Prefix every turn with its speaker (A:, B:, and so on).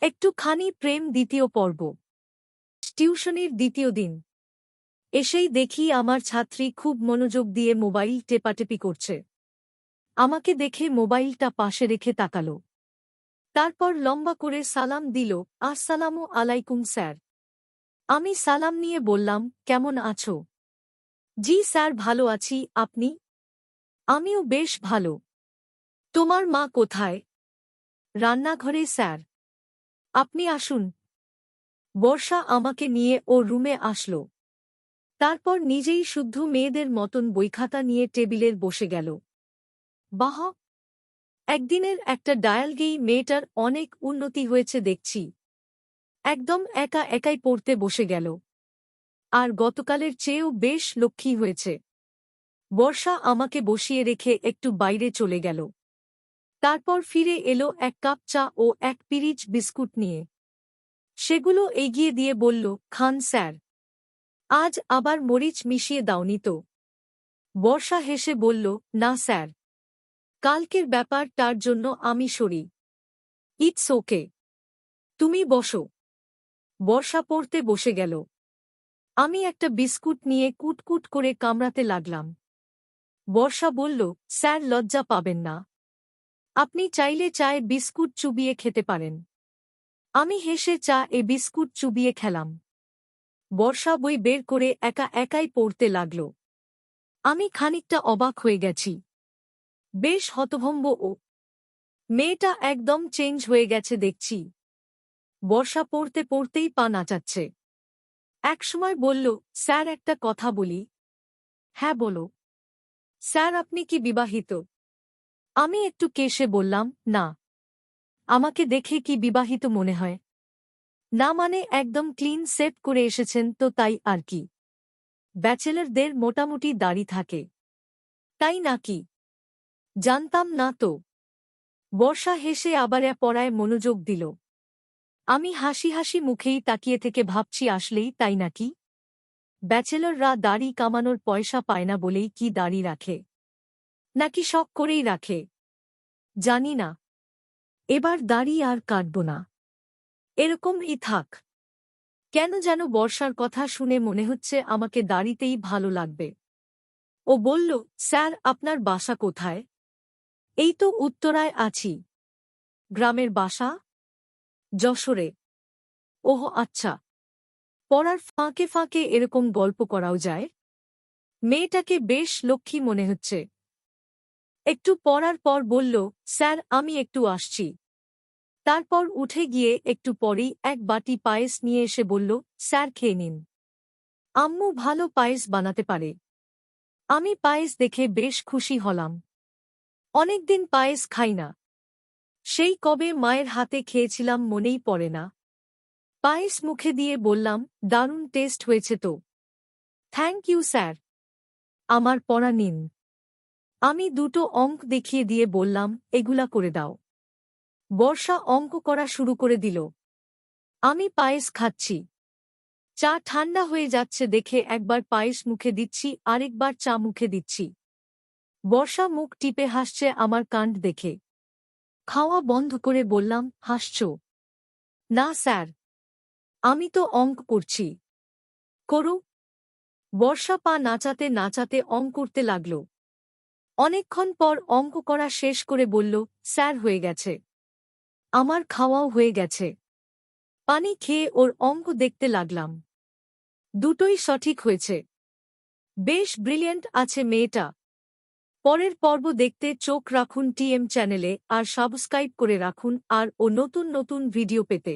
A: একটুখানি প্রেম দ্বিতীয় পর্ব। টিউশনির দ্বিতীয় দিন। এসেই দেখি আমার ছাত্রী খুব মনোযোগ দিয়ে মোবাইল টেপাটেপি করছে। আমাকে দেখে মোবাইলটা পাশে রেখে তাকাল। তারপর লম্বা করে সালাম দিল, আসসালামু আলাইকুম স্যার। আমি সালাম নিয়ে বললাম, কেমন আছো? জি স্যার, ভালো আছি। আপনি? আমিও বেশ ভালো। তোমার মা কোথায়? রান্নাঘরে স্যার। আপনি আসুন। বর্ষা আমাকে নিয়ে ও রুমে আসল। তারপর নিজেই শুদ্ধ মেয়েদের মতন বইখাতা নিয়ে টেবিলের বসে গেল। বাহ! একদিনের একটা ডায়ালগেই মেয়েটার অনেক উন্নতি হয়েছে দেখছি। একদম একা একাই পড়তে বসে গেল। আর গতকালের চেয়েও বেশ লক্ষ্মী হয়েছে। বর্ষা আমাকে বসিয়ে রেখে একটু বাইরে চলে গেল। তারপর ফিরে এলো এক কাপ চা ও এক পিরিচ বিস্কুট নিয়ে। সেগুলো এগিয়ে দিয়ে বলল, খান স্যার, আজ আবার মরিচ মিশিয়ে দাওনি তো। বর্ষা হেসে বলল, না স্যার, কালকের ব্যাপার তার জন্য আমি সরি। It's okay. তুমি বসো। বর্ষা পড়তে বসে গেল। আমি একটা বিস্কুট নিয়ে কুটকুট করে কামড়াতে লাগলাম। বর্ষা বলল, স্যার, লজ্জা পাবেন না। আপনি চাইলে চায়ে বিস্কুট চুবিয়ে খেতে পারেন। আমি হেসে চা এ বিস্কুট চুবিয়ে খেলাম। বর্ষা বই বের করে একা একাই পড়তে লাগল। আমি খানিকটা অবাক হয়ে গেছি। বেশ হতভম্ব ও। মেয়েটা একদম চেঞ্জ হয়ে গেছে দেখছি। বর্ষা পড়তে পড়তেই পা নাচাচ্ছে। একসময় বলল, স্যার, একটা কথা বলি। হ্যাঁ বলো। স্যার, আপনি কি বিবাহিত? আমি একটু কেশে বললাম, না। আমাকে দেখে কি বিবাহিত মনে হয়? না মানে একদম ক্লিন সেট করে এসেছেন, তো তাই আর কি। ব্যাচেলারদের মোটামুটি দাড়ি থাকে। তাই নাকি জানতাম না তো। বর্ষা হেসে আবার পড়ায় মনোযোগ দিল। আমি হাসি হাসি মুখেই তাকিয়ে থেকে ভাবছি আসলেই তাই নাকি ব্যাচেলররা দাড়ি কামানোর পয়সা পায় না বলেই কি দাড়ি রাখে? নাকি শখ করেই রাখে? জানি না। এবার দাড়ি আর কাটব না। এরকমই থাক। কেন যেন বর্ষার কথা শুনে মনে হচ্ছে আমাকে দাড়িতেই ভালো লাগবে। ও বলল, স্যার, আপনার বাসা কোথায়? এই তো উত্তরায় আছি। গ্রামের বাসা? যশোরে। ওহ আচ্ছা। পড়ার ফাঁকে ফাঁকে এরকম গল্প করাও যায়? মেয়েটাকে বেশ লক্ষ্মী মনে হচ্ছে। একটু পড়ার পর বলল, স্যার, আমি একটু আসছি। তারপর উঠে গিয়ে একটু পরেই এক বাটি পায়েস নিয়ে এসে বলল, স্যার, খেয়ে নিন। আম্মু ভালো পায়েস বানাতে পারে। আমি পায়েস দেখে বেশ খুশি হলাম। অনেকদিন পায়েস খাই না। সেই কবে মায়ের হাতে খেয়েছিলাম মনেই পড়ে না। পায়েস মুখে দিয়ে বললাম, দারুণ টেস্ট হয়েছে তো। Thank you, sir. আমার পড়া নিন। আমি দুটো অঙ্ক দেখিয়ে দিয়ে বললাম, এগুলা করে দাও। বর্ষা অঙ্ক করা শুরু করে দিল। আমি পায়েস খাচ্ছি। চা ঠান্ডা হয়ে যাচ্ছে দেখে একবার পায়েস মুখে দিচ্ছি, আরেকবার চা মুখে দিচ্ছি। বর্ষা মুখ টিপে হাসছে আমার কাণ্ড দেখে। খাওয়া বন্ধ করে বললাম, হাসছ? না স্যার। আমি তো অঙ্ক করছি। করু। বর্ষা পা নাচাতে নাচাতে অঙ্ক করতে লাগল। অনেকক্ষণ পর অঙ্ক করা শেষ করে বলল, স্যার, হয়ে গেছে। আমার খাওয়াও হয়ে গেছে। পানি খেয়ে ওর অঙ্ক দেখতে লাগলাম। দুটোই সঠিক হয়েছে। বেশ ব্রিলিয়েন্ট আছে মেয়েটা। পরের পর্ব দেখতে চোখ রাখুন টিএম চ্যানেলে আর সাবস্ক্রাইব করে রাখুন আর ও নতুন নতুন ভিডিও পেতে।